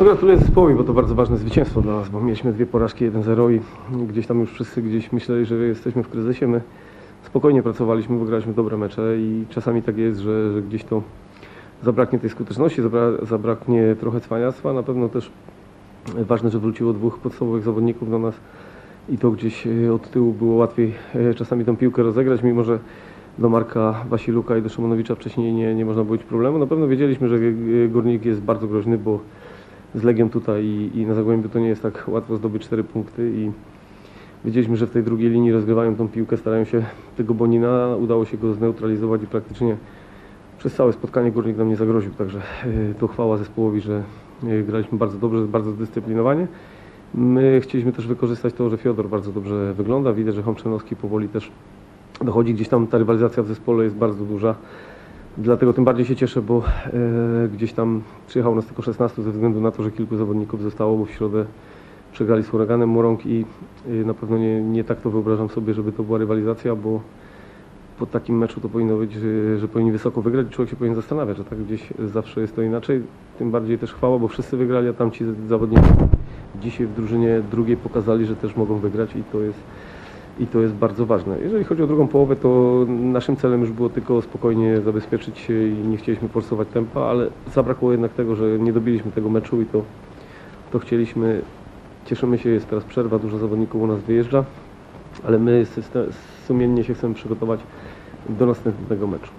No gratuluję zespołowi, bo to bardzo ważne zwycięstwo dla nas, bo mieliśmy dwie porażki 1-0 i gdzieś tam już wszyscy gdzieś myśleli, że jesteśmy w kryzysie. My spokojnie pracowaliśmy, wygraliśmy dobre mecze i czasami tak jest, że, że gdzieś to zabraknie tej skuteczności, zabra, zabraknie trochę cwaniactwa. Na pewno też ważne, że wróciło dwóch podstawowych zawodników do nas i to gdzieś e, od tyłu było łatwiej e, czasami tą piłkę rozegrać, mimo że do Marka Wasiluka i do Szymonowicza wcześniej nie, nie można było mieć problemu. Na pewno wiedzieliśmy, że Górnik jest bardzo groźny, bo z Legią tutaj i, i na Zagłębiu to nie jest tak łatwo zdobyć cztery punkty i wiedzieliśmy, że w tej drugiej linii rozgrywają tą piłkę, starają się tego Bonina, udało się go zneutralizować i praktycznie przez całe spotkanie Górnik nam nie zagroził, także e, to chwała zespołowi, że e, graliśmy bardzo dobrze, bardzo zdyscyplinowanie. My chcieliśmy też wykorzystać to, że Fiodor bardzo dobrze wygląda, widać, że Homczynowski powoli też dochodzi, gdzieś tam ta rywalizacja w zespole jest bardzo duża. Dlatego tym bardziej się cieszę, bo e, gdzieś tam przyjechał nas tylko 16 ze względu na to, że kilku zawodników zostało, bo w środę przegrali z huraganem Murąg i e, na pewno nie, nie tak to wyobrażam sobie, żeby to była rywalizacja, bo po takim meczu to powinno być, że, że powinni wysoko wygrać i człowiek się powinien zastanawiać, że tak gdzieś zawsze jest to inaczej. Tym bardziej też chwała, bo wszyscy wygrali, a tamci zawodnicy dzisiaj w drużynie drugiej pokazali, że też mogą wygrać i to jest i to jest bardzo ważne. Jeżeli chodzi o drugą połowę, to naszym celem już było tylko spokojnie zabezpieczyć się i nie chcieliśmy forsować tempa, ale zabrakło jednak tego, że nie dobiliśmy tego meczu i to, to chcieliśmy. Cieszymy się, jest teraz przerwa, dużo zawodników u nas wyjeżdża, ale my sumiennie się chcemy przygotować do następnego meczu.